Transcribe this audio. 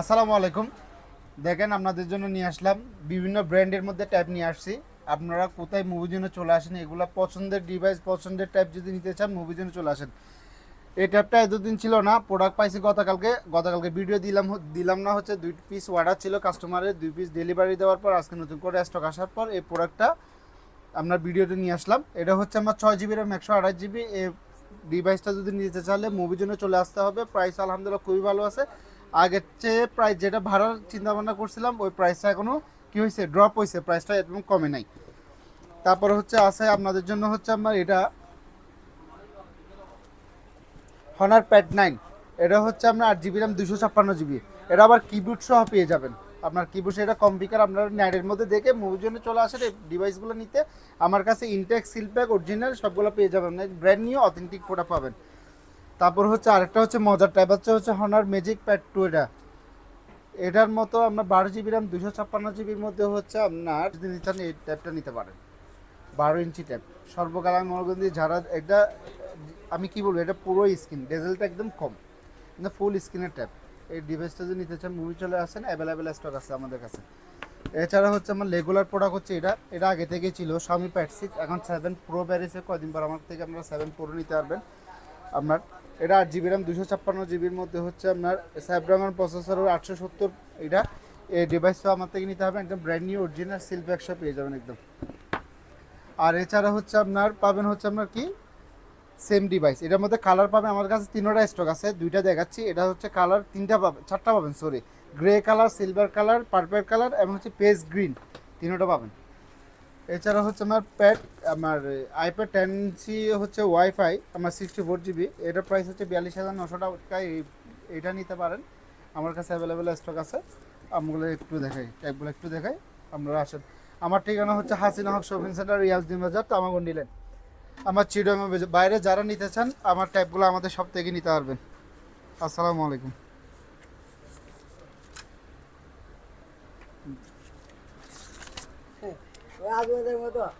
আসসালামু আলাইকুম। দেখেন, আপনাদের জন্য নিয়ে আসলাম। বিভিন্ন ব্র্যান্ডের মধ্যে ট্যাব নিয়ে আসছি। আপনারা কোথায় মুভির জন্য চলে আসেন, এগুলো পছন্দের ডিভাইস পছন্দের ট্যাব যদি নিতে চান মুভির জন্য চলে আসেন। এই ট্যাবটা এতদিন ছিল না প্রোডাক্ট পাইছি গতকালকে। গতকালকে ভিডিও দিলাম দিলাম না, হচ্ছে দুই পিস অর্ডার ছিল কাস্টমারের দুই পিস ডেলিভারি দেওয়ার পর, আজকে নতুন করে স্টক আসার পর এই প্রোডাক্টটা আপনার ভিডিওতে নিয়ে আসলাম। এটা হচ্ছে আমার ছয় জিবি র্যাম একশো আঠাশ জিবি এই ডিভাইসটা যদি নিতে চাইলে মুভির জন্য চলে আসতে হবে। প্রাইস আলহামদুলিল্লাহ খুবই ভালো আছে। আগের চেয়ে প্রাইস যেটা ভাড়ার চিন্তা ভাবনা করছিলাম, ওই প্রাইসটা এখনও কি হয়েছে ড্রপ হয়েছে প্রাইসটা একদম কমে নাই। তারপর হচ্ছে আছে আপনাদের জন্য হচ্ছে আমার এটা হনার প্যাড নাইন এটা হচ্ছে আপনার আট জিবি র্যাম দুশো ছাপ্পান্ন জিবি এটা আবার কিবোর্ড সহ পেয়ে যাবেন। আপনার কিবোর্ড এটা কম্পিউটার আপনার নেটের মধ্যে দেখে মুভির জন্য চলে আসেন, এই ডিভাইসগুলো নিতে। আমার কাছে ইনটেক সিলপ্যাক অরিজিনাল সবগুলো পেয়ে যাবেন। ব্র্যান্ড নিউ অথেন্টিক প্রোডাক্ট পাবেন। তারপর হচ্ছে আরেকটা হচ্ছে মজার টাইপ হচ্ছে হচ্ছে হনার ম্যাজিক প্যাড টু এটা। এটার মতো আপনার বারো জিবি র্যাম দুশো ছাপ্পান্ন জিবির মধ্যে হচ্ছে আপনার যদি নিতে এই ট্যাবটা নিতে পারেন। বারো ইঞ্চি ট্যাব সর্বকাল আমি মনে করি যারা এটা, আমি কি বলব, এটা পুরো স্ক্রিন ডেজেলটা একদম কম। কিন্তু ফুল স্ক্রিনের ট্যাব এই ডিভাইসটা যদি নিতে চান মুভি চলে আসেন অ্যাভেলেবেল স্টক আছে আমাদের কাছে। এছাড়া হচ্ছে আমার রেগুলার প্রোডাক্ট হচ্ছে এটা। এটা আগে থেকেই ছিল স্বামী প্যাড সিক্স এখন সেভেন প্রো বেরিয়েছে। কদিন পর আমার থেকে আপনারা সেভেন প্রো নিতে পারবেন। আপনার, এটা আট জিবি র্যাম দুশো ছাপ্পান্ন জিবির মধ্যে হচ্ছে আপনার স্যাপড্রাগন প্রসেসর আটশো সত্তর। এটা এই ডিভাইসটা আমার থেকে নিতে হবে, একদম ব্র্যান্ড নিউ অরিজিনাল সিল ব্যাগসা পেয়ে যাবেন একদম। আর এছাড়া হচ্ছে আপনার, পাবেন হচ্ছে আপনার কি? সেম ডিভাইস এটার মধ্যে কালার পাবেন, আমার কাছে তিনোটা স্টক আছে, দুইটা দেখাচ্ছি, এটা হচ্ছে কালার তিনটা পাবেন, চারটা পাবেন sorry grey colour silver colour purple colour এবং হচ্ছে পেস গ্রিন তিনোটা পাবেন। এছাড়া হচ্ছে আমার প্যাড আমার আইপ্যাড টেন ইঞ্চি হচ্ছে ওয়াইফাই আমার সিক্সটি ফোর জিবি এটার প্রাইস হচ্ছে বিয়াল্লিশ হাজার নশো টাকায় এটা নিতে পারেন। আমার কাছে অ্যাভেলেবেল স্টক আছে। আমগুলো একটু দেখাই ট্যাবগুলো একটু দেখাই। আপনারা আসেন। আমার ঠিকানা হচ্ছে হাসিনা হক শপিং সেন্টার রিয়াজদিন বাজার তামাগন নিলেন আমার চিডমে বাইরে যারা নিতে চান, আমার ট্যাবগুলো আমাদের সব থেকে নিতে পারবেন। আসসালামু আলাইকুম। ওই તો